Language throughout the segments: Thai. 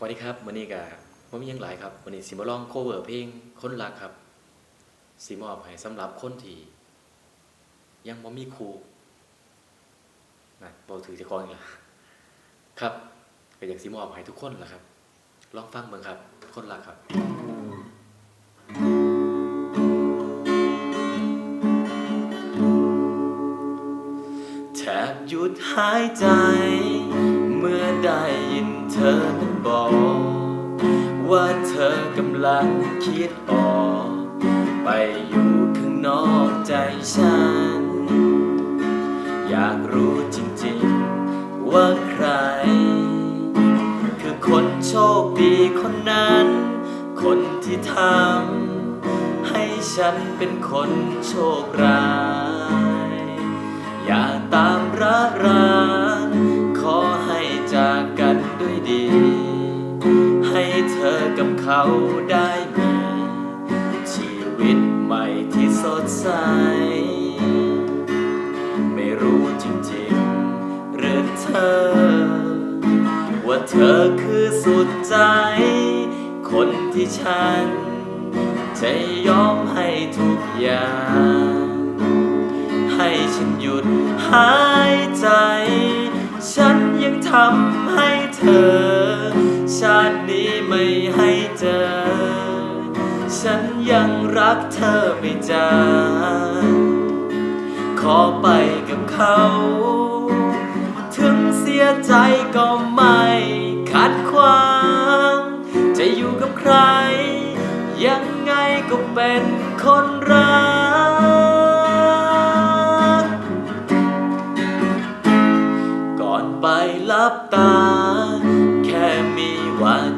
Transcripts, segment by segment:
สวัสดีครับวันนี้ก็บ่มีหยังหลายครับวันนี้สิมาลองโคเวอร์เพลงคนรักครับสิมอบให้สำหรับคนที่ยังบ่มีครูนะบ่ถือจะคองอีกละครับก็อยากสิมอบให้ทุกคนละครับ ลองฟังเบิ่งครับ คนรักครับแทบหยุดหายใจ เมื่อได้ยินเธอ บอกว่าเธอกำลังคิดออก ไปอยู่ข้างนอกใจฉัน อยากรู้จริงๆว่าใคร คือคนโชคดีคนนั้น คนที่ทำให้ฉันเป็นคนโชคร้าย อย่าตามระร เขาได้มี ชีวิตใหม่ที่สดใส ไม่รู้จริงๆหรือเธอ ว่าเธอคือสุดใจ คนที่ฉัน จะยอมให้ทุกอย่าง ให้ฉันหยุดหายใจ ฉันยังทำให้เธอ ชาตินี้ไม่ให้ เจอ ฉันยังรักเธอไม่จางขอไปกับเขา ถึงเสียใจก็ไม่ขัดขวาง จะอยู่กับใคร ยังไงก็เป็นคนรัก ก่อนไปลับตา แค่มีวาจาที่อยากข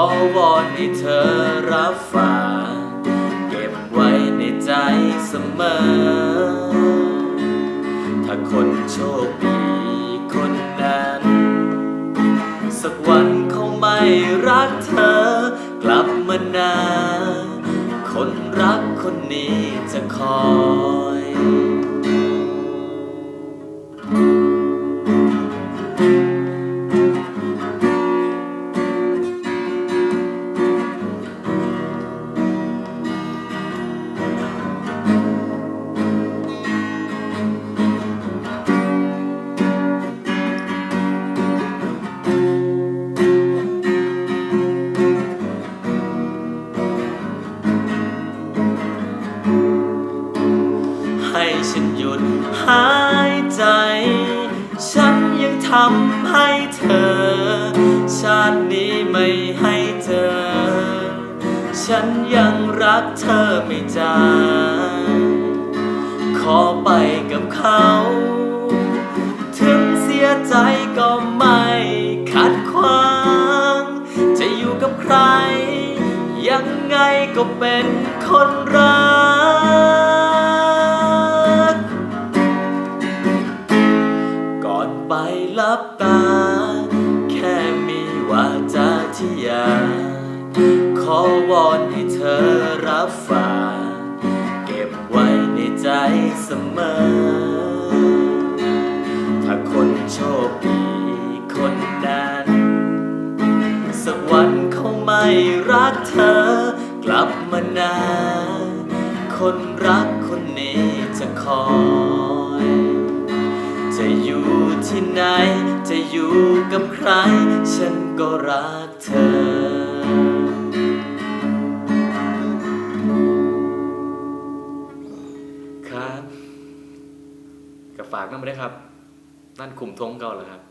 อวอนให้เธอรับฟังเก็บไว้ในใจเสมอ ถ้าคนโชคดีคนนั้น สักวันเขาไม่รักเธอ กลับมานาคนรักคนนี้จะคอยำให้เธอ ชาตินี้ไม่ให้เจอ ฉันยังรักเธอไม่จางขอไปกับเขา ถึงเสียใจก็ไม่ขัดขวาง จะอยู่กับใคร ยังไงก็เป็นคนรัก บตา แค่มีวาจาที่อยากขอวอนให้เธอรับฟังเก็บไว้ในใจเสมอ ถ้าคนโชคดีคนนั้น สักวันเขาไม่รักเธอ กลับมานาคนรักคนนี้จะคอย จะอยู่ ที่ไหน จะอยู่กับใคร ฉันก็รักเธอครับกับฝากนั่นไม่ได้ครับ นั่นคุมทงเก่าเหรอครับ